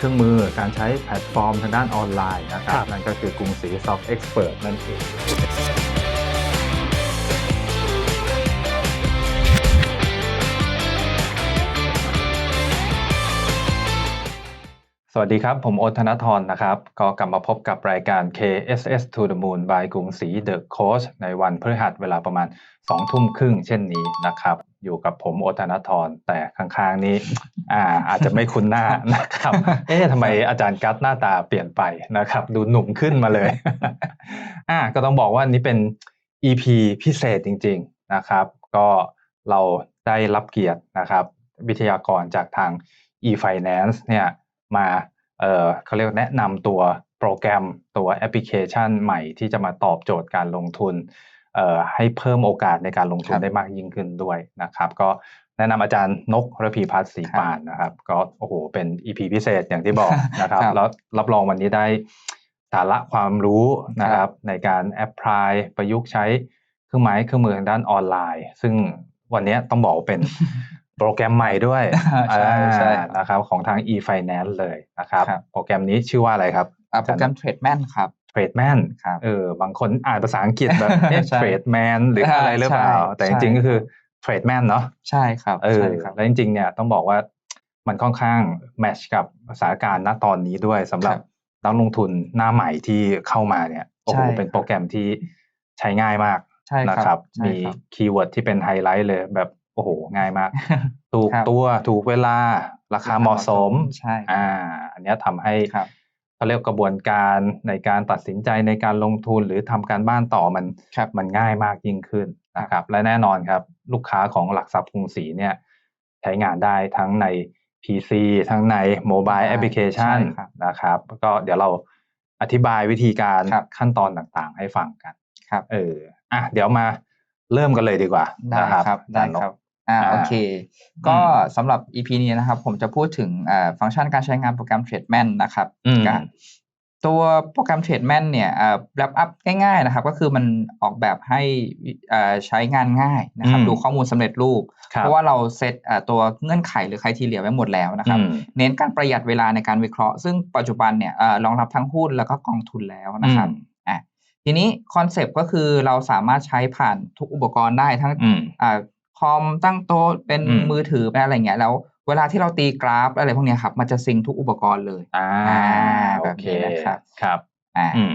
เครื่องมือการใช้แพลตฟอร์มทางด้านออนไลน์นะครัครับบนั่นก็คือกรุงศรี Soft Expert นั่นเอง สวัสดีครับ ผมโอตธนทรนะครับ ก็กลับมาพบกับรายการ KSS to the Moon by กรุงศรี The Coach ในวันพฤหัสเวลาประมาณ2ทุ่มครึ่งเช่นนี้นะครับ อยู่กับผมโอตธนทรแต่ข้างๆนี้อ่าอาจจะไม่คุ้นหน้านะครับ เอ๊ะทำไมอาจารย์กัตหน้าตาเปลี่ยนไปนะครับ ดูหนุ่มขึ้นมาเลยอ่าก็ต้องบอกว่านี้เป็น EP พิเศษจริง ๆนะครับ ก็เราได้รับเกียรตินะครับ วิทยากรจากทาง e-finance เนี่ย มาเออเขาเรียกว่าแนะนำตัวโปรแกรมตัวแอปพลิเคชันใหม่ที่จะมาตอบโจทย์การลงทุนเอ่อให้เพิ่มโอกาสในการลงทุนครับได้มากยิ่งขึ้นด้วยนะครับ ก็แนะนำอาจารย์นกระพีพัฒน์ศรีครับปานนะครับ ก็โอ้โหเป็น EP พิเศษอย่างที่บอกนะครับครับแล้วรับรองวันนี้ได้สาระความรู้นะครับ ในการแอพพลายประยุกต์ใช้เครื่องไม้เครื่องมือทางด้านออนไลน์ ซึ่งวันนี้ต้องบอกว่าเป็น โปรแกรมใหม่ด้วยใช่ใช่อ่านะครับของทาง e-finance เลยนะครับครับโปรแกรมนี้ชื่อว่าอะไรครับอ่าโปรแกรม TradeMan ครับ TradeMan ครับเออบางคนอ่านภาษาอังกฤษแบบเอ๊ะใช่ TradeMan หรืออะไรหรือเปล่าใช่แต่จริงใช่ๆก็คือ TradeMan เนาะใช่ครับเออใช่ครับแล้วจริงๆเนี่ยต้องบอกว่ามันค่อนข้างแมทช์กับสถานการณ์ณตอนนี้ด้วยสำหรับครับนักลงทุนหน้าใหม่ที่เข้ามาเนี่ยโอ้โหใช่ครับเป็นโปรแกรมที่ใช้ง่ายมากใช่ครับนะครับใช่มีครับคีย์เวิร์ดที่เป็นไฮไลท์เลยแบบโอ้โหง่ายมาก ถูกครับตัวถูกเวลาราคาเหมาะสมใช่ครับอ่า อันเนี้ยทำให้ครับเขาเรียกกระบวนการในการตัดสินใจในการลงทุนหรือทำการบ้านต่อมันครับมันง่ายมากยิ่งขึ้นนะครับ และแน่นอนครับ ลูกค้าของหลักทรัพย์กรุงศรีเนี่ย ใช้งานได้ทั้งใน PC ทั้งในโมบายใช่แอปพลิเคชันใช่ครับนะครับ ก็เดี๋ยวเราอธิบายวิธีการครับขั้นตอนต่างๆ ให้ฟังกันครับ เอออะเดี๋ยวมาเริ่มกันเลยดีกว่าได้นะครับ ได้อาจาย์นกครับ อ่าอ่าโอเค ก็สำหรับ EP นี้นะครับ ผมจะพูดถึงอ่าฟังก์ชันการใช้งานโปรแกรม TradeMan นะครับอืมกับตัวโปรแกรม TradeMan เนี่ยอ่า wrap up ง่ายๆนะครับ ก็คือมันออกแบบให้อ่าใช้งานง่ายนะครับอืมดูข้อมูลสำเร็จรูปครับเพราะว่าเราเซตอ่าตัวเงื่อนไขหรือใครทีเหลียไว้หมดแล้วนะครับอืมเน้นการประหยัดเวลาในการวิเคราะห์ ซึ่งปัจจุบันเนี่ยเอ่อรองรับทั้งหุ้นแล้วก็กองทุนแล้วนะครับอืมอะทีนี้คอนเซปต์ก็คือเราสามารถใช้ผ่านทุกอุปกรณ์ได้ทั้งอืมอ่า คอมตั้งโต๊ะเป็นอืมมือถือเป็นอะไรอย่างเงี้ยแล้วเวลาที่เราตีกราฟอะไรพวกเนี้ยครับ มันจะซิงค์ทุกอุปกรณ์เลยอ่าอ่าโอแบบเคนี้นะครับครับอ่าอืม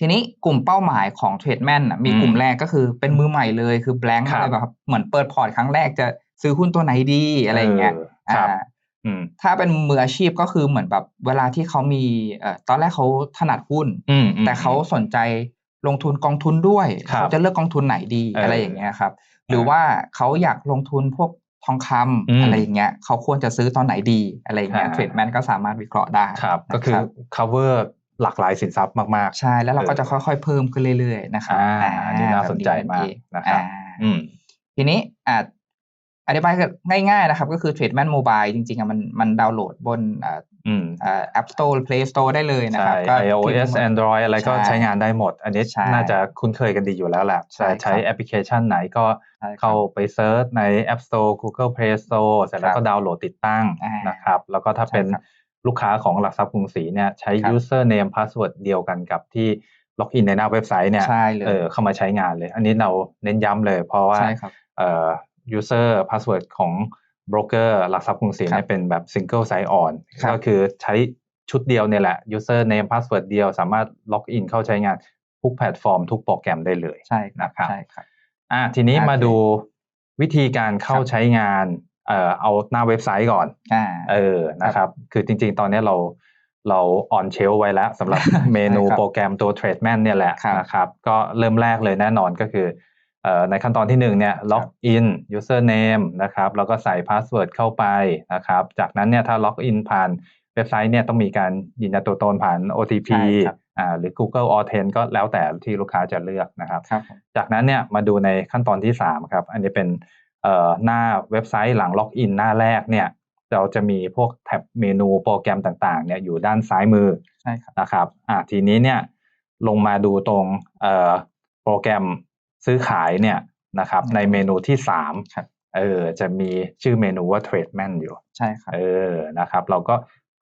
ทีนี้กลุ่มเป้าหมายของเทรดแมนมีอืมกลุ่มแรกก็คือเป็นมือใหม่เลยคือ blank ครับอะไรแบบครับเหมือนเปิดพอร์ตครั้งแรกจะซื้อหุ้นตัวไหนดีอะไรอย่างเงี้ยครับอ่าอืมถ้าเป็นมืออาชีพก็คือเหมือนแบบเวลาที่เขามีเอ่อตอนแรกเขาถนัดหุ้นอืมแต่เขาสนใจลงทุนกองทุนด้วยครับเขาจะเลือกกองทุนไหนดีเออออะไรอย่างเงี้ยครับ หรือว่าเขาอยากลงทุนพวกทองคำอืมอะไรอย่างเงี้ยเขาควรจะซื้อตอนไหนดีอะไรอย่างเงี้ยอ่าเทรดแมนก็สามารถวิเคราะห์ได้ครับนะก็คือรับ cover หลากหลายสินทรัพย์มากใช่แล้วเราก็เออจะค่อยๆเพิ่มขึ้นเรื่อยๆนะครับอ่าอันนี้น่าสนใจมากแบบนะครับอ่าๆอืมทีนี้อ่า อธิบายง่ายๆนะครับ ก็คือ TradeMan Mobile จริงๆอะมันมันดาวน์โหลดบนอ่าอืมอ่า App Store Play Store ได้เลยนะคใช่รับก็ iOS Android อะไรก็ใช่ใช้งานได้หมด อันนี้ใช่น่าจะคุ้นเคยกันดีอยู่แล้วแหละใช่จะใช้ครับแอปพลิเคชันไหนก็ใช่ครับเข้าไปเซิร์ชใน App Store Google Play Store เสร็จแล้วครัก็บดาวน์โหลดติดตั้งอ่านนะครับ แล้วก็ถ้าใช่เป็นครับลูกค้าของหลักทรัพย์กรุงศรีเนี่ยใช้ครับ username password เดียวกันกับที่ล็อกอินในหน้าเว็บไซต์เนี่ยใช่เลยเออเข้ามาใช้งานเลย อันนี้เราเน้นย้ำเลยเพราะว่าใช่ครับเอ่อ user password ของ broker หลักทรัพย์กรุงศรีครับเนี่ยเป็นแบบ single sign on ครับก็คือใช้ชุดเดียวเนี่ยแหละ user name password เดียวสามารถล็อกอินเข้าใช้งานทุกแพลตฟอร์ม ทุกโปรแกรมได้เลยใช่ครับนะครับใช่ครับอะทีนี้โอเคมาดูวิธีการเข้าครับใช้งานเอ่อเอาหน้าเว็บไซต์ก่อนอ่าเออนะครับ คือจริง ๆ ตอนนี้เราเราออนเชลไว้แล้วสำหรับเมนูใช่ครับโปรแกรมตัว TradeMan เนี่ยแหละครับนะครับ ก็เริ่มแรกเลยแน่นอนก็คือเอ่อ ในขั้นตอนที่หนึ่งเนี่ยล็อกอิน username นะครับแล้วก็ใส่พาสเวิร์ดเข้าไปนะครับ จากนั้นเนี่ยถ้าล็อกอินผ่านเว็บไซต์เนี่ยต้องมีการยืนยันตัวตนผ่าน OTP ใช่ครับอ่าหรือ Google Authent ก็แล้วแต่ที่ลูกค้าจะเลือกนะครับครับผมจากนั้นเนี่ยมาดูในขั้นตอนที่3ครับ อันนี้เป็นเอ่อหน้าเว็บไซต์หลังล็อกอินหน้าแรกเนี่ยเราจะมีพวกแท็บเมนูโปรแกรมต่างๆเนี่ยอยู่ด้านซ้ายมือใช่ครับนะครับอ่าทีนี้เนี่ยลงมาดูตรงเอ่อโปรแกรม ซื้อขายเนี่ยนะครับในเมนูที่3ครับเออจะมีชื่อเมนูว่า TradeMan อยู่ใช่ครับเออนะครับ เราก็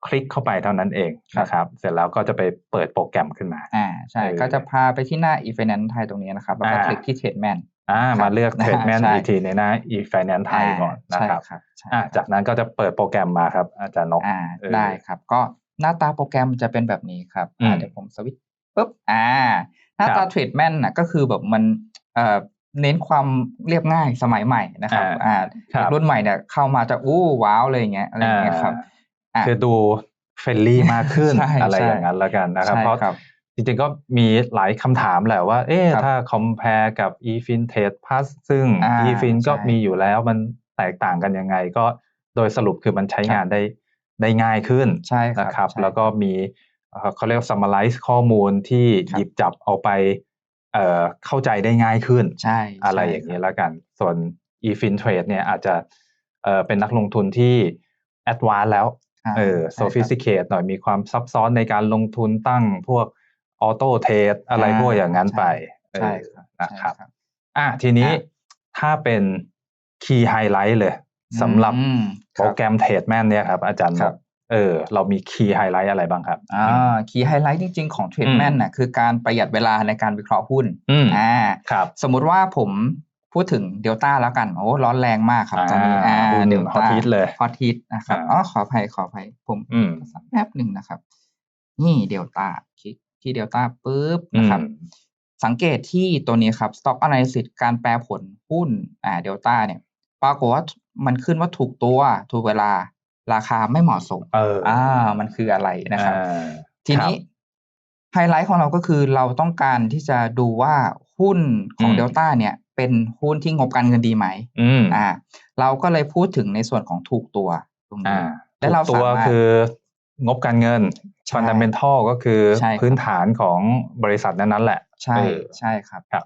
คลิกเข้าไปเท่านั้นเองครับนะครับ เสร็จแล้วก็จะไปเปิดโปรแกรมขึ้นมาอ่าใช่เออก็จะพาไปที่หน้า e-finance ไทยตรงนี้นะครับแล้วก็อ่าคลิกที่ Trademan อ่าครับมาเลือกอ่าเทรดแมนใช่อีกทีในหน้า e-finance ไทยก่อนนะใช่ครับครับใช่อ่าครับจากนั้นก็จะเปิดโปรแกรมมาครับ อาจารย์นกอ่าเออได้ครับ ก็หน้าตาโปรแกรมจะเป็นแบบนี้ครับอืมอ่าเดี๋ยวผมสวิตช์ปุ๊บอ่าหน้าครัตาบเทรดแมนน่ะก็คือแบบมัน เอ่อเน้นความเรียบง่ายสมัยใหม่นะครับอ่าอ่าครับรุ่นใหม่เนี่ยเข้ามาจะอู้ว้าวเลยอย่างเงี้ยอะไรอย่างเงี้ยครับอ่าคือดูเฟรนลี่มากขึ้นใช่อะไรใช่อย่างนั้นแล้วกันนะครับใช่เพราะครับจริงๆก็มีหลายคำถามแหละว่า เอ๊ะครับถ้า compare กับ eFin Trade Plus ซึ่งอ่า eFin ก็ใช่มีอยู่แล้วมันแตกต่างกันยังไง ก็โดยสรุปคือมันใช้งานได้ได้ง่ายขึ้นใช่ครับนะครับใช่แล้วก็มีเอ่อเขาเรียกว่า summarize ข้อมูลที่ครับหยิบจับเอาไป เอ่อเข้าใจได้ง่ายขึ้นใช่อะไรใช่อย่างคนี้รับแล้วกัน ส่วน eFin Trade เนี่ยอาจจะเอ่อเป็นนักลงทุนที่ advanced แล้วอ่าเออใช่ครับ sophisticate หน่อยมีความซับซ้อนในการลงทุนตั้งพวกออโต้เทรดอะไรอ่าพวกอย่างนั้นใช่ไปใช่เออครับนะครับใช่ครับอะทีนี้อะถ้าเป็นคีย์ไฮไลท์เลยสำหรับอืมโปรแกรมเทรดแมนเนี่ยครับ อาจารย์นครักบ เออเรามีคีย์ไฮไลท์อะไรบ้างครับอ่าคีย์ไฮไลท์จริง ๆ ของเทรดแมนอืมน่ะคือการประหยัดเวลาในการวิเคราะห์หุ้นอืมอ่าครับสมมุติว่าผมพูดถึงเดลต้าแล้วกันโอ้ร้อนแรงมากครับตอนนี้อ่าหุ้นเดล hot ต้า hit เลยฮอตฮิตนะครับอ่าอ๋อขออภัยขออภัยผมอืมสักแป๊บหนึ่งนะครับ นี่เดลต้าคลิกที่เดลต้าปุ๊บนะครับอืมสังเกตที่ตัวนี้ครับ Stock Analysis การแปลผลหุ้นอ่าเดลต้าเนี่ยปรากฏว่ามันขึ้นว่าถูกตัวถูกเวลา ราคาไม่เหมาะสมเอออ่อ่ามันคืออะไรนะครับอ่าทีนี้ครับไฮไลท์ของเราก็คือเราต้องการที่จะดูว่าหุ้นของอืมเดลต้าเนี่ย เป็นหุ้นที่งบการเงินดีไหมอืมอ่า เราก็เลยพูดถึงในส่วนของถูกตัวตรงอ่านี้และเราถูกตัวสามารถคืองบการเงินใช่ fundamental ก็คือใช่ครับพื้นฐานของบริษัทนั้นๆแหละ ใช่เออใช่ครับครับ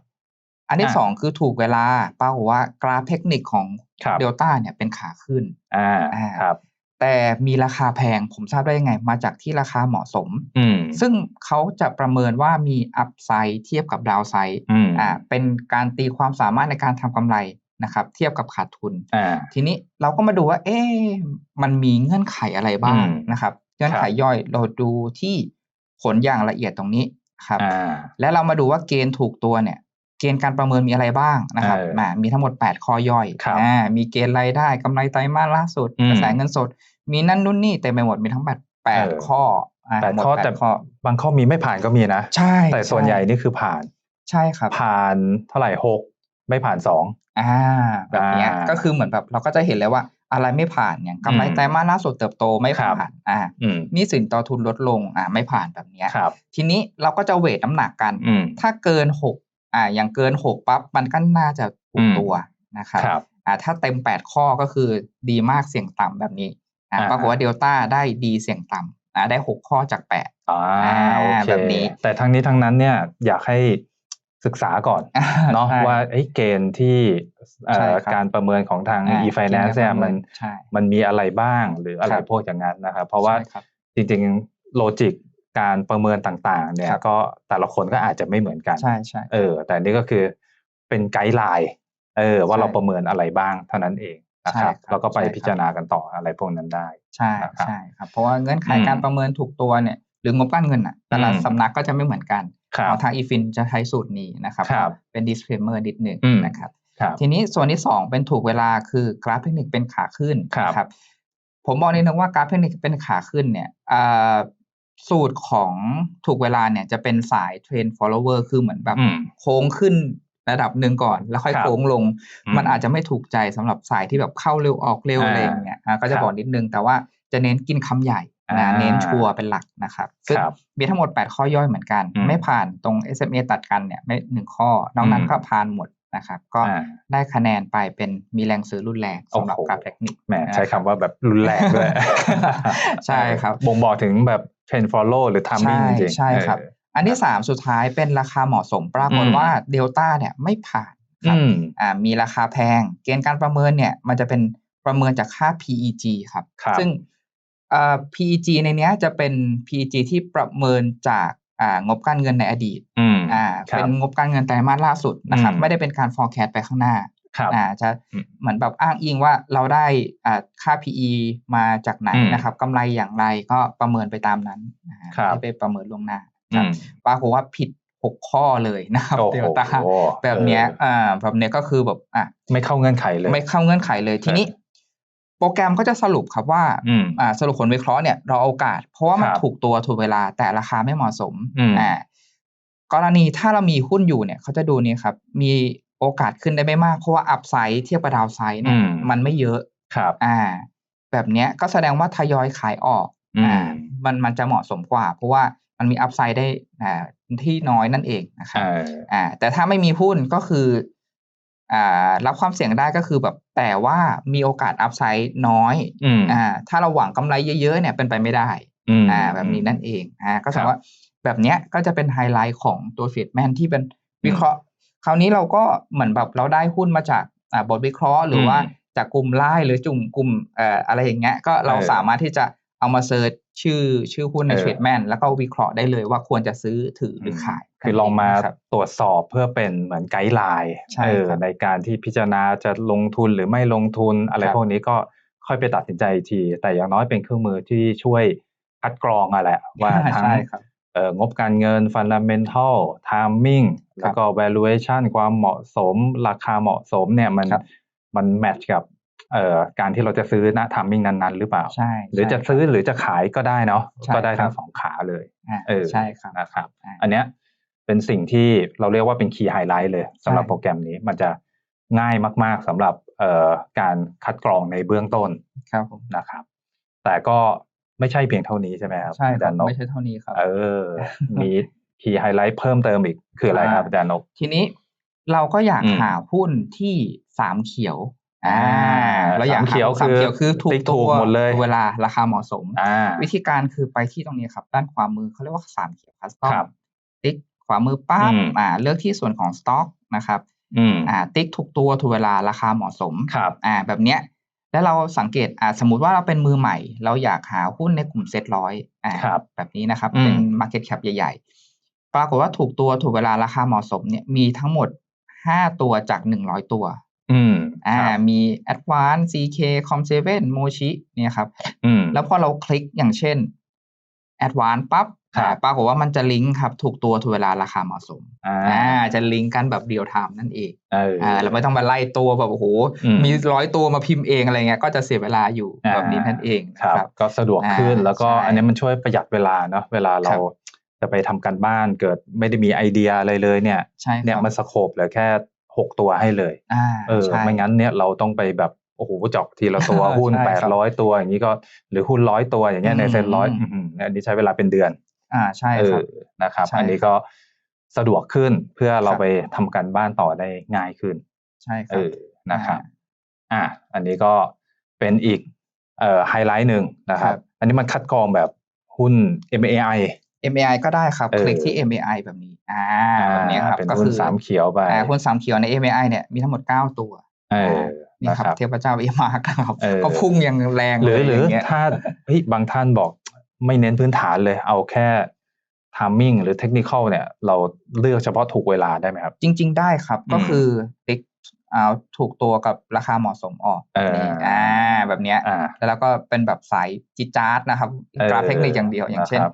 อันที่อ่าสองคือถูกเวลาปรากฏว่ากราฟเทคนิคของครับเดลต้าเนี่ยเป็นขาขึ้น อ่าอ่าครับ แต่มีราคาแพงผมทราบได้ยังไง มาจากที่ราคาเหมาะสมอืมซึ่งเขาจะประเมินว่ามีอัพไซด์เทียบกับดาวไซด์อืมอ่าเป็นการตีความสามารถในการทำกำไรนะครับ เทียบกับขาดทุนอ่าทีนี้เราก็มาดูว่า เอ๊ะมันมีเงื่อนไขอะไรบ้างอืมนะครับ เงื่อนไขครับย่อยเราดูที่ผลอย่างละเอียดตรงนี้ครับอ่าและเรามาดูว่าเกณฑ์ถูกตัวเนี่ย เกณฑ์การประเมินมีอะไรบ้างนะครับเออมามีทั้งหมด 8 ข้อย่อยครับอ่ามีเกณฑ์รายได้กำไรไตรมาสล่าสุดอืมกระแสเงินสด มีนั่นนู่นนี่เต็มไปหมดมีทั้งแปดแปดเออข้ออ่าแปดหมดข้อแปดแต่ข้อบางข้อมีไม่ผ่านก็มีนะใช่แต่ส่วนช่ใหญ่นี่คือผ่านใช่ครับ ผ่านเท่าไหร่หกไม่ผ่านสองอ่าแบบเนี้ยอ่าก็คือเหมือนแบบเราก็จะเห็นเลยว่าอะไรไม่ผ่านอย่างกำไรอืมไตรมาสล่าสุดเติบโตไม่ครับผ่านอ่าอืมหนี่สินต่อทุนลดลงอ่าไม่ผ่านแบบเนี้ยครับทีนี้เราก็จะเวทน้ำหนักกันอืมถ้าเกินหก อ่าอย่างเกินหกปั๊บมันก็น่าจะถูอืกมตัวนะครับครับอ่าถ้าเต็มแปดข้อก็คือดีมากเสี่ยงต่ำแบบนี้อ่าอ่าปรากฏว่าเดลต้าได้ดีเสี่ยงต่ำอ่าได้หกข้อจากแปดอ่าอ่าโอเคแบบนี้ แต่ทั้งนี้ทั้งนั้นเนี่ยอยากให้ศึกษาก่อนเนาะใช่ว่าเอ้ยเกณฑ์ที่เอ่ใช่อครับการประเมินของทางอ่า e-finance เนี่ยมันใช่มันมีอะไรบ้างหรืออะไรครับพวกอย่างนั้นนะครับเพราะว่าใช่ครับจริงๆโลจิก การประเมินต่างๆ เนี่ยครับก็แต่ละคนก็อาจจะไม่เหมือนกันใช่ใช่เออ แต่นี่ก็คือเป็นไกด์ไลน์เออ ว่าใช่เราประเมินอะไรบ้างเท่านั้นเองนะครับใช่ครับแล้วก็ไปใช่ครับพิจารณากันต่ออะไรพวกนั้นได้ ใช่นะครับใช่ครับเพราะว่าเงื่อนไขอืมการประเมินถูกตัวเนี่ยหรืองบการเงินอะแต่ละอืมสำนักก็จะไม่เหมือนกันครัขบองทางอีฟินจะใช้สูตรนี้นะครับครับเป็น disclaimer นิดหนึ่งอืมนะครับครับ ทีนี้ส่วนที่สองเป็นถูกเวลาคือกราฟเทคนิคเป็นขาขึ้นครับนะครับผมบอกนิดนึงว่ากราฟเทคนิคเป็นขาขึ้นเนี่ยอ่า สูตรของถูกเวลาเนี่ยจะเป็นสายเทรน follower คือเหมือนแบบอืมโค้งขึ้นระดับหนึ่งก่อน แล้วค่อยครับโค้งลงอืมมันอาจจะไม่ถูกใจสำหรับสายที่แบบเข้าเร็วออกเร็วอ่าอะไรอย่างเงี้ยอ่าก็จะครับบอกนิดนึง แต่ว่าจะเน้นกินคำใหญ่อ่านะเน้นชัวร์เป็นหลักนะครับซึ่งครับมีทั้งหมด 8 ข้อย่อยเหมือนกันอืมไม่ผ่านตรง SMA ตัดกันเนี่ยไม่หนึ่งข้อนอกนั้นอืมก็ผ่านหมด นะครับ ก็อ่าได้คะแนนไปเป็นมีแรงซื้อรุ่นแรงสำหรับโอ้โหกราฟเทคนิคแหมนะใช้คำว่าแบบรุนแรงด้วยใช่ครับบ่งบอกถึงแบบเทรน follow หรือ timing ใช่จริงๆใช่ครับเอออันที่สามสุดท้ายเป็นราคาเหมาะสมปรากฏอืมว่าเดลต้าเนี่ยไม่ผ่านครับอืมอ่ามีราคาแพง เกณฑ์การประเมินเนี่ยมันจะเป็นประเมินจากค่า PEG ครับครับซึ่งเอ่อ PEG ในเนี้ยจะเป็น PEG ที่ประเมินจากอ่า งบการเงินในอดีตอืมอ่าครับเป็นงบการเงินไตรมาสล่าสุดนะครับอืมไม่ได้เป็นการ forecast ไปข้างหน้าครับอ่าจะอืมเหมือนแบบอ้างอิงว่าเราได้อ่าค่า PE มาจากไหนอืมนะครับกำไรอย่างไรก็ประเมินไปตามนั้นนะฮะครับไม่ได้ไปประเมินล่วงหน้าคอืรับมปรากฏว่าผิดหกข้อเลยนะครับโอ้โหเดลต้าแบบเนี้ยเอออ่าแบบเนี้ยก็คือแบบอะไม่เข้าเงื่อนไขเลย ไม่เข้าเงื่อนไขเลยทีนี้ โปรแกรมก็จะสรุปครับว่าอืมอ่าสรุปผลวิเคราะห์เนี่ยเราเอาโอกาส เพราะว่ามันครับถูกตัวถูกเวลาแต่ราคาไม่เหมาะสมอืมอ่ากรณีถ้าเรามีหุ้นอยู่เนี่ยเขาจะดูนี่ครับ มีโอกาสขึ้นได้ไม่มาก เพราะว่าอัพไซด์เทียบกับดาวไซด์เนี่ยอืมมันไม่เยอะครับอ่า แบบเนี้ยก็แสดงว่าทยอยขายออกอืมอ่ามันมันจะเหมาะสมกว่า เพราะว่ามันมีอัพไซด์ได้อ่าที่น้อยนั่นเองนะครับเอออ่าแต่ถ้าไม่มีหุ้นก็คืออ่า รับความเสี่ยงได้ก็คือแบบแต่ว่ามีโอกาสอัพไซด์น้อยอืมอ่าถ้าเราหวังกำไรเยอะๆเนี่ยเป็นไปไม่ได้อืมอ่าแบบนี้นั่นเองอ่าก็แสดครังบว่าแบบเนี้ยก็จะเป็นไฮไลท์ของตัวเฟดแมนที่เป็นวิเคราะห์ คราวนี้เราก็เหมือนแบบเราได้หุ้นมาจากอ่าบทวิเคราะห์ หรือว่าอืมจากกลุ่มไล่หรือจุ่มกลุ่มเอ่ออะไรอย่างเงี้ยก็เราเออสามารถที่จะ เอามาเซิร์ชชื่อชื่อหุ้นในเออเทรดแมนแล้วก็วิเคราะห์ได้เลยว่าควรจะซื้อถือหรือขาย คือลองมาครับตรวจสอบเพื่อเป็นเหมือนไกด์ไลน์ใช่เออครับในการที่พิจารณาจะลงทุนหรือไม่ลงทุนอะไรครับพวกนี้ก็ค่อยไปตัดสินใจอีกที แต่อย่างน้อยเป็นเครื่องมือที่ช่วยคัดกรองอะแหละว่าทั้งใช่ครับเอ่องบการเงิน fundamental timing แล้วก็ valuation ความเหมาะสม ราคาเหมาะสมเนี่ยมันครับมันแมทช์กับเอ่อ การที่เราจะซื้อณ timing นั้นๆ หรือเปล่าใช่หรือจะใช่ซื้อหรือจะขายก็ได้เนาะใช่ก็ได้ทั้ครังบสองขาเลยอ่าเออใช่ครับนะครับาอันเนี้ยเป็นสิ่งที่เราเรียกว่าเป็นคีย์ไฮไลท์เลยสำหรับใช่โปรแกรมนี้มันจะง่ายมาก ๆสำหรับเอ่อการคัดกรองในเบื้องต้นครับผมนะครับ แต่ก็ไม่ใช่เพียงเท่านี้ใช่ไหมครับใช่คอารัจาบรย์นกไม่ใช่เท่านี้ครับ เออ มีคีย์ไฮไลท์เพิ่มเติมอีกคืออะไรครับอ่าอาจารย์นก ทีนี้เราก็อยากอืมหาหุ้นที่สามเขียว อ่าอ่าเราอยากสามเขียวหาสามคือเขียวคือถูติ๊กกถูตักวหมดเลยเวลาราคาเหมาะสมอ่าวิธีการคือไปที่ตรงนี้ครับ ด้านขวามือเขาเรียกว่าสามเขียวคัสตอมครับติ๊กขวามือปั๊บอืมอ่าเลือกที่ส่วนของสต็อกนะครับอืมอ่าติ๊กถูกตัวถูกเวลาราคาเหมาะสมครับอ่าแบบเนี้ยแล้วเราสังเกตอ่าสมมุติว่าเราเป็นมือใหม่ เราอยากหาหุ้นในกลุ่มเซ็ตร้อยอ่าครับแบบนี้นะครับอืมเป็น Market Cap ใหญ่ ๆ ปรากฏว่าถูกตัวถูกเวลาราคาเหมาะสมเนี่ยมีทั้งหมด5ตัวจาก100ตัวอืม อ่าครับมี Advance CK Com7 Mochi เนี่ยครับอืมแล้วพอเราคลิกอย่างเช่น Advance ปั๊บครับอ่าปรากฏว่ามันจะลิงก์ครับถูกตัวถูกเวลาราคาเหมาะสมอ่าอ่าจะลิงก์กันแบบเดียวไทม์นั่นเองเอออ่าเราไม่ต้องมาไล่ตัวแบบโอ้โหอืมมีร้อยตัวมาพิมพ์เองอะไรเงี้ยก็จะเสียเวลาอยู่อ่าแบบนี้นั่นเองครับนะครับก็สะดวกขึ้นอ่าแล้วก็ใช่อันนี้มันช่วยประหยัดเวลาเนาะเวลาเราครับจะไปทำการบ้านเกิดไม่ได้มีไอเดียอะไรเลยเนี่ยใช่คเนี่ยรับมันสโคปเหลือแค่ หกตัวให้เลยอ่าเออใช่ไม่งั้นเนี่ยเราต้องไปแบบโอ้โหเจอกทีละตัวหุ้นใช่แปครัดบร้อยตัวอย่างนี้ก็หรือหุ้นร้อยตัวอย่างเงี้ยในอืมเซ็นร้อยอืมอื้อหืออันนี้ใช้เวลาเป็นเดือน อ่าใช่เอครัอบนะครับใช่อันนี้ก็สะดวกขึ้นเพื่อเราครับไปทำการบ้านต่อได้ง่ายขึ้น ใช่คเอรับอนะครับอ่าอันนี้ก็เป็นอีกเอ่อไฮไลท์หนึ่งนะครับครับอันนี้มันคัดกรองแบบหุ้น MAI MAI ก็ได้ครับเออคลิกที่ MAI แบบนี้ อ่าแบบนี้ครับเป็นก็หุ้นคือสามเขียวไปอ่าหุ้นสามเขียวใน MAI เนี่ยมีทั้งหมด9ตัวเออนี่นะครับครับเทพเจ้าเอมาร์กครับเออก็พุ่งอย่างแรงหรืเลอยหรืออย่างเงี้ยถ้าเฮ้ยบางท่านบอกไม่เน้นพื้นฐานเลย เอาแค่ทามมิ่งหรือเทคนิคเนี่ย เราเลือกเฉพาะถูกเวลาได้ไหมครับ จริง ๆ ได้ครับอืมก็คือติ๊กเอาถูกตัวกับราคาเหมาะสมออกเออนี่อ่าแบบเนี้ยอ่าแล้วเราก็เป็นแบบสายจิจาร์ดนะครับเออกราฟเทคนิคอย่างเดียวอย่างเช่นนะครับ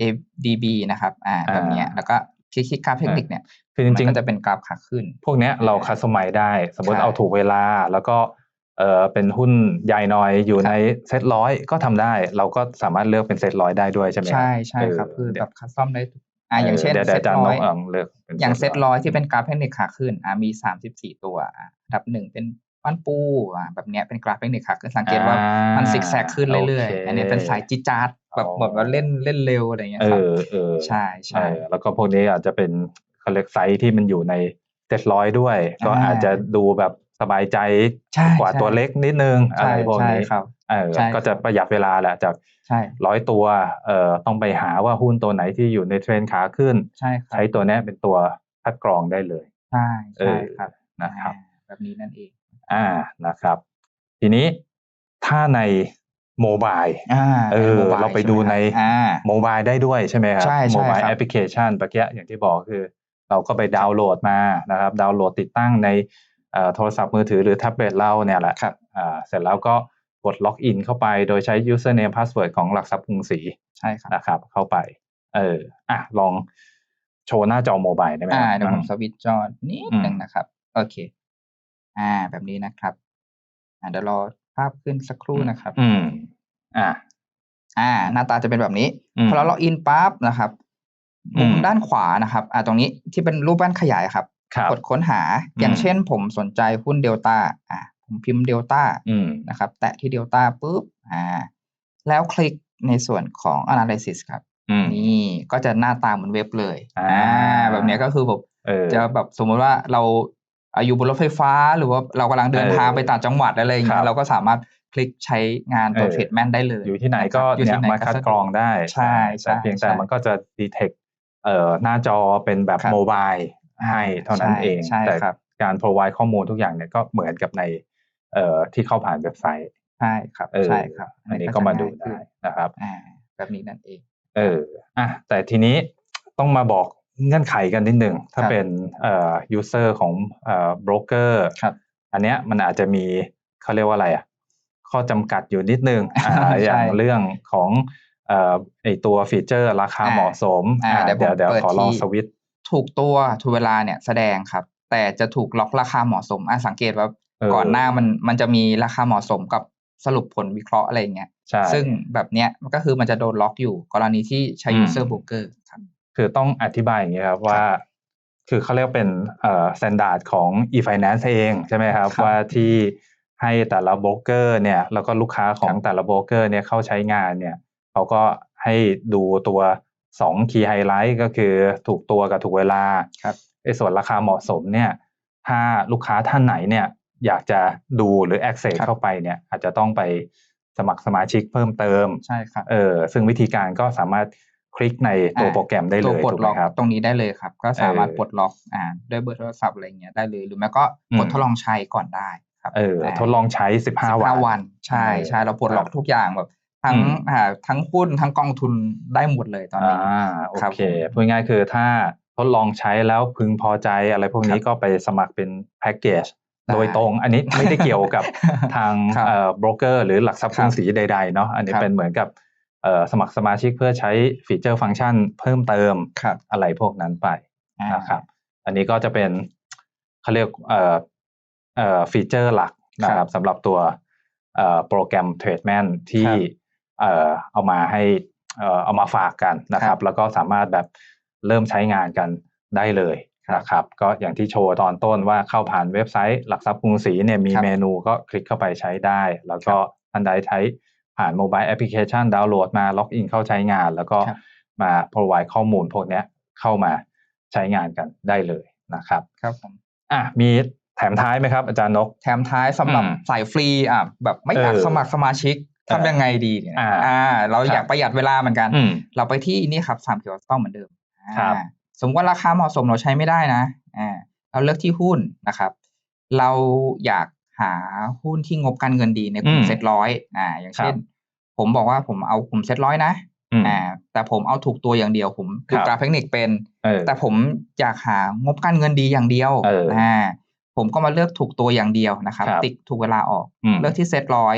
ADB นะครับอ่าแบบเนี้ยอ่าแล้วก็คลิกๆกราฟเทคนิคเนี่ยคือจมันริงก็จะเป็นกราฟขาขึ้นๆพวกเนี้ยเราคัสตอมไมได้ สมมติใช่เอาถูกเวลาแล้วก็เออเป็นหุ้นใหญ่หน่อยอยู่ครับในเซ็ตร้อยก็ทำได้ เราก็สามารถเลือกเป็นเซ็ตร้อยได้ด้วยใช่ไหมใช่ใช่ครับเคือดี๋แบยวบคัสตอมได้ทุกอ่าอย่างเช่นดี๋วเซ็ดี๋ยวตอาจารย์ร้นอกยเเลือกป็นอย่างเซ็ต100ร้อยที่เป็นกราฟเทคนิคขาขึ้นอ่ามีสามสิบสี่ตัวอะอันดับหนึ่งเป็นปั้นปูอ่าแบบเนี้ยเป็นกราฟเทคนิคขาขึ้นสังเกตว่าอ่ามันซิกแซกขึ้นเรื่อยโอเคๆอันนี้เป็นสายจิจาร์ด แบบอ๋อแบบว่าเล่นเล่นเร็วอะไรอย่างเงี้ยเอครับอเออใช่ใช่เออแล้วก็พวกนี้อาจจะเป็นเขาเรียกไซส์ที่มันอยู่ในเจ็ดร้อยด้วย ก็อ่าอาจจะดูแบบสบายใจใช่กว่าใช่ตัวเล็กนิดนึงอะไรใช่พวกใช่นี้ครับเออใช่ก็จะประหยัดเวลาแหละจากใช่ร้อยตัวเอ่อต้องไปหาว่าหุ้นตัวไหนที่อยู่ในเทรนขาขึ้น ใช่ครับใช้ตัวเนี้ยเป็นตัวคัดกรองได้เลยใช่เอใช่อครับนะครับอ่าแบบนี้นั่นเอง อ่านะครับ ทีนี้ถ้าใน โมบายอ่าเออโมบยเราไปดูในช่ไหมครับอ่าโมบายได้ด้วยใช่ไหมครับใช่ใช่โมบายครับแอปพลิเคชันเมื่อกี้อย่างที่บอกคือ เราก็ไปดาวน์โหลดมานะครับ ดาวน์โหลดติดตั้งในเอ่อโทรศัพท์มือถือหรือแท็บเล็ตเราเนี่ยแหละครับอ่าเสร็จแล้วก็กดล็อกอินเข้าไปโดยใช้ username password ของหลักทรัพย์กรุงศรีใช่ครับนะครับ เข้าไป เอออะลองโชว์หน้าจอโมบายได้ไหมอ่าครับเดี๋ยวผมอืสวิตช์จอนิดอืมหนึ่งนะครับ โอเค อ่า แบบนี้นะครับอ่าเดี๋ยวรอ ภาพขึ้นสักครู่นะครับ อืม อะอ่า หน้าตาจะเป็นแบบนี้อืมพอเราล็อกอินปั๊บนะครับอืมุมมด้านขวานะครับ อ่าตรงนี้ที่เป็นรูปแว่นขยายครับครับ กดค้นหาอืมอย่างเช่น ผมสนใจหุ้นเดลต้า อ่า ผมพิมพ์เดลต้าอืมนะครับ แตะที่เดลต้าปุ๊บ อ่า แล้วคลิกในส่วนของ analysis ครับอืมนี่ก็จะหน้าตาเหมือนเว็บเลย อ่า แบบเนี้ยก็คือแบบเออจะแบบสมมติว่าเรา อาอยู่บนรถไฟฟ้า หรือว่าเรากำลังเดินเออทางไปต่างจังหวัดอะไรอย่างคเงี้รับยเราก็สามารถคลิกใช้งานตัวเออเทรดแมนได้เลย อยู่ที่ไหนก็ะครับอยู่เนี่ยที่ไหนมาคัดสะวกรองได้ใช่ใช่แต่เพียงแต่ใช่มันก็จะดีเทคเอ่อหน้าจอเป็นแบบครับโมบายให้เท่านั้นใช่เองใช่แต่ครับการ provide ข้อมูลทุกอย่างเนี่ยก็เหมือนกับในเอ่อที่เข้าผ่านเว็บไซต์ใช่ครับเออใช่ครับ อันนี้จะก็มาดูง่ยขึ้ได้นนะครับอ่าแบบนี้นั่นเอง เอออะแต่ทีนี้ต้องมาบอก เงื่อนไขกันนิดหนึ่งถ้าครับเป็นเอ่อ user ของเอ่อ broker ครับอันเนี้ยมันอาจจะมีเขาเรียกว่าอะไรอะข้อจำกัดอยู่นิดนึงอ่าใช่อย่างเรื่องของเอ่อไอตัวฟีเจอร์ราคาอ่าเหมาะสมอ่าอ่าเดี๋ยวเดี๋ยวผมเดี๋ยวเปิดขอลองที่สวิตช์ถูกตัวถูกเวลาเนี่ยแสดงครับ แต่จะถูกล็อกราคาเหมาะสมอะสังเกตว่าเออก่อนหน้ามันมันจะมีราคาเหมาะสมกับสรุปผลวิเคราะห์อะไรอย่างเงี้ยใช่ซึ่งแบบเนี้ยมันก็คือมันจะโดนล็อกอยู่กรณีที่ใช้อืม user broker ครับ คือต้องอธิบายอย่างนี้ครับว่า คือเขาเรียกเป็นเอ่อ standard ของ e-finance เองใช่ไหมครับครับว่าที่ให้แต่ละโบรกเกอร์เนี่ยแล้วก็ลูกค้าของครับแต่ละโบรกเกอร์เนี่ยเข้าใช้งานเนี่ยเขาก็ให้ดูตัวสอง key highlight ก็คือถูกตัวกับถูกเวลาครับไอ้ส่วนราคาเหมาะสมเนี่ยถ้าลูกค้าท่านไหนเนี่ยอยากจะดูหรือ access ครับเข้าไปเนี่ยอาจจะต้องไปสมัครสมาชิกเพิ่มเติมใช่ครับเออซึ่งวิธีการก็สามารถ คลิกในตัวอ่าโปรแกรมได้เลตัวยปลดถูกไหล็มอกครับตรงนี้ได้เลยครับ ก็สามารถเออปลดล็อกอ่าด้วยเบอร์โทรศัพท์อะไรอย่างเงี้ยได้เลย หรือไม่ก็อืมกดทดลองใช้ก่อนได้ครับเออทดลองใช้15วัน15วัน ใช่เออใช่เราปลดล็อกครับทุกอย่างแบบทั้งอืมอ่าทั้งหุ้นทั้งกองทุนได้หมดเลยตอนนี้อ่าโอครับเคพูดง่ายๆคือถ้าทดลองใช้แล้วพึงพอใจอะไรพวกนี้ครับก็ไปสมัครเป็นแพ็กเกจได้โดยตรงอันนี้ไม่ได้เกี่ยวกับทางครับเอ่อโบรกเกอร์หรือหลักทรัพย์คกรับรุงศรีใดๆเนาะอันนี้ครับเป็นเหมือนกับเอ่อ สมัครสมาชิกเพื่อใช้ฟีเจอร์ฟังก์ชันเพิ่มเติมครับอะไรพวกนั้นไปอ่านะครับ อันนี้ก็จะเป็นเขาเรียกเอ่อเอ่อฟีเจอร์หลักนะคครัรับบสำหรับตัวเอ่อโปรแกรม TradeMan ที่ครับเอ่อเอามาให้เอ่อเอามาฝากกันนะคครัรับบแล้วก็สามารถแบบเริ่มใช้งานกันได้เลยครับนะครับ ก็อย่างที่โชว์ตอนต้นว่าเข้าผ่านเว็บไซต์หลักทรัพย์กรุงศรีเนี่ยมีครับเมนูก็คลิกเข้าไปใช้ได้ แล้วก็ท่านใดใช้ ผ่านโมบายแอปพลิเคชันดาวน์โหลดมาล็อกอินเข้าใช้งาน แล้วก็ครับมา provide ข้อมูลพวกเนี้ยเข้ามาใช้งานกันได้เลยนะครับ ครับผมอะมีแถมท้ายไหมครับ อาจารย์นก แถมท้ายสำหรับอืมสายฟรีอะแบบไม่อยากเออสมัครสมาชิกเออทำยังไงดีเนี่ยอ่าอ่าเราครับอยากประหยัดเวลาเหมือนกันอืมเราไปที่นี่ครับสามเขียวต้องเหมือนเดิมอ่าครับสมมติว่าราคาเหมาะสมเราใช้ไม่ได้นะอ่าเราเลือกที่หุ้นนะครับ เราอยาก หาหุ้นที่งบการเงินดีในกลุ่อืมมเซ็ตร้อยอ่า อย่างเช่นครับผมบอกว่าผมเอากลุ่มเซ็ตร้อยนะอืมอ่าแต่ผมเอาถูกตัวอย่างเดียวผมครัดูบกราฟเทคนิคเป็นเออแต่ผมอยากหางบการเงินดีอย่างเดียวเอออ่าผมก็มาเลือกถูกตัวอย่างเดียวนะครับครับติ๊กถูกเวลาออกอืมเลือกที่เซตร้อย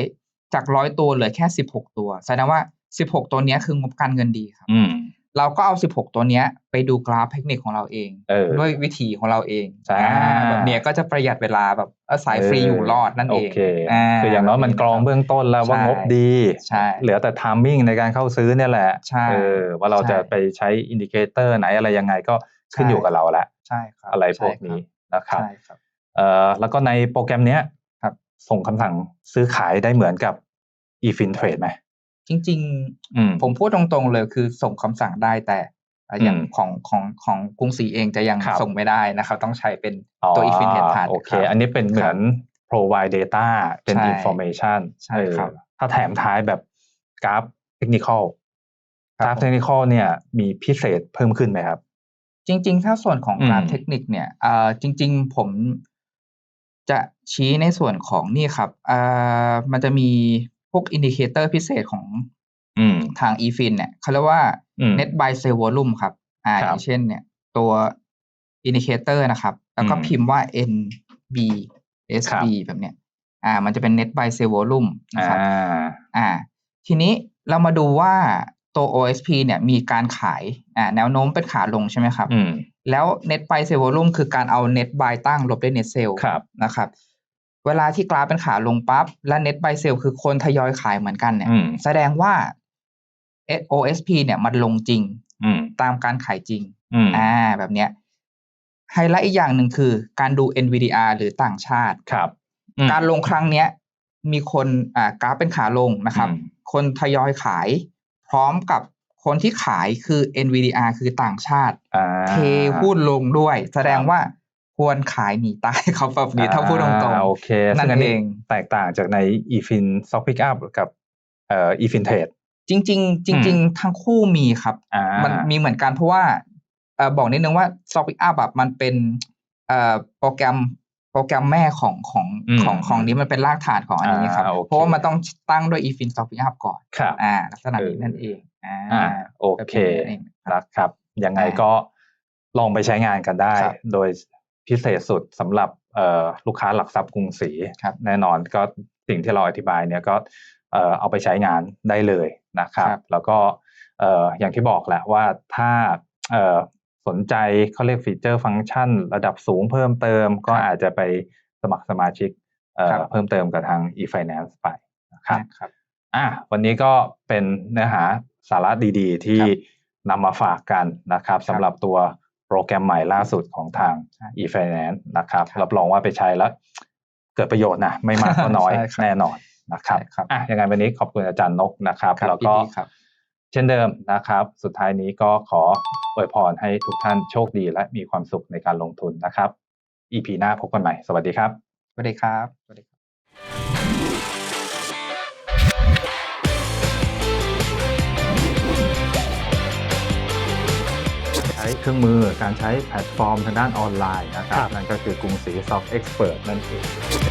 จากร้อยตัวเหลือแค่สิบหกตัวแสดงว่าสิบหกตัวเนี้ยคืองบการเงินดีครับอืม เราก็เอาสิบหกตัวเนี้ยไปดูกราฟเทคนิคของเราเองเออด้วยวิธีของเราเองใช่อ่าแบบเนี้ยก็จะประหยัดเวลาแบบเออสายฟรีอยู่รอดนั่นเองโอเคคืออย่างน้อยมันกรองเบื้องต้นแล้วว่าใช่งบดีใช่เหลือแต่ทามมิ่งในการเข้าซื้อเนี่ยแหละใช่เออว่าเราใช่จะไปใช้อินดิเคเตอร์ไหนอะไรยังไงก็ขึ้นใช่อยู่กับเราละใช่ครับอะไรพวกใช่นี้นะครับใช่ครับเอ่อแล้วก็ในโปรแกรมเนี้ยครับส่งคำสั่งซื้อขายได้เหมือนกับ eFin Trade ไหม จริงอืมๆผมพูดตรงๆเลยคือส่งคำสั่งได้แต่อะอย่างอืมของของของกรุงศรีเองจะยังครับส่งไม่ได้นะครับ ต้องใช้เป็นตัว e f i n t e ผ่านโอเครับอันนี้เป็นเหมือน provide data เป็นใช่ information ใช่ครับเออถ้าแถมท้ายแบบกราฟเทคนิคอลครับกราฟผมเทคนิคอลเนี่ยมีพิเศษเพิ่มขึ้นไหมครับ จริง ๆ ถ้าส่วนของอืมกราฟเทคนิคเนี่ยเอ่อจริง ๆ ผมจะชี้ในส่วนของนี่ครับเอ่อมันจะมี พวกอินดิเคเตอร์พิเศษของอืมทาง e f i n เนี่ยเขาเรียกว่าอืม net buy sell volume ครับ อ่าคอรับย่างเช่น เนี่ย ตัวอินดิเคเตอร์นะครับ แล้วก็อืมพิมพ์ว่า NB SB แบบเนี้ย อ่า มันจะเป็น Net Buy Sell Volume นะครับอ่าอ่า ทีนี้เรามาดูว่าตัว OSP เนี่ยมีการขาย อ่า แนวโน้มเป็นขาลงใช่ไหมครับอืมแล้ว Net Buy Sell Volume คือการเอา Net Buy ตั้งลบด้วย Net Sell ครับนะครับ เวลาที่กราฟเป็นขาลงปั๊บ และ Net Buy Sell คือคนทยอยขายเหมือนกันเนี่ยอืมแสดงว่า OSP เนี่ยมันลงจริงอืมตามการขายจริงอืมอ่าแบบเนี้ยไฮไลท์อีกอย่างหนึ่งคือ การดู NVDR หรือต่างชาติครับอืมการลงครั้งเนี้ย มีคนอ่ากราฟเป็นขาลงนะครับอืมคนทยอยขาย พร้อมกับคนที่ขายคือ NVDR คือต่างชาติอ่าเทหุ้นลงด้วย แสดงว่า ควรขายหนีตายเขาแบบนี้ถ้าพูดตรงอ่าโอเคนั่นซึ่เองแตกต่างจากใน eFin Stock Pickup กับเอ่อ eFin Trade ๆจริงๆจริงๆทั้งคู่มีครับอ่ามันมีเหมือนกันเพราะว่าเอ่อบอกนิดนึงว่า Stock Pickup แบบมันเป็นเอ่อโปรแกรมโปรแกรมแม่ของของอืมของของนี้มันเป็นรากฐานของอันนี้ครับอ่าโอเคเพราะว่ามันต้องตั้งด้วย eFin Stock Pickup ก่อนครับอ่าลักษณะเออนี้นั่นเองอ่าอ่าโอเคแบบนี้นั่นเองครับนะครับยังไงอ่าก็ลองไปใช้งานกันได้ครับโดย พิเศษสุดสำหรับเอ่อลูกค้าหลักทรัพย์กรุงศรีครับแน่นอนก็สิ่งที่เราอธิบายเนี่ยก็เอ่อเอาไปใช้งานได้เลยนะครับครับแล้วก็เอ่ออย่างที่บอกแหละว่าถ้าเอ่อสนใจเขาเรียกฟีเจอร์ฟังก์ชัน ระดับสูงเพิ่มเติมก็อาจจะไปสมัครสมาชิกเอ่อครับเพิ่มเติมกับทาง e-finance ไปนะครับครับอะวันนี้ก็เป็นเนื้อหาสาระดีๆ ที่ครับนำมาฝากกันนะครับครับสำหรับตัว โปรแกรมใหม่ล่าสุดของทางใช่ e-finance นะครับครับ รับรองว่าไปใช้แล้ว เกิดประโยชน์นะไม่มากก็น้อยใช่ครับแน่นอนนะครับใช่ครับอะยังไงวันนี้ขอบคุณอาจารย์นกนะครับครับแล้วยินก็ดีครับเช่นเดิมนะครับ สุดท้ายนี้ก็ขออวยพรให้ทุกท่านโชคดีและมีความสุขในการลงทุนนะครับ EP หน้าพบกันใหม่ สวัสดีครับ สวัสดีครับ เครื่องมือ การใช้แพลตฟอร์มทางด้านออนไลน์นะครับครับนั่นก็คือกรุงศรี Soft Expert นั่นเอง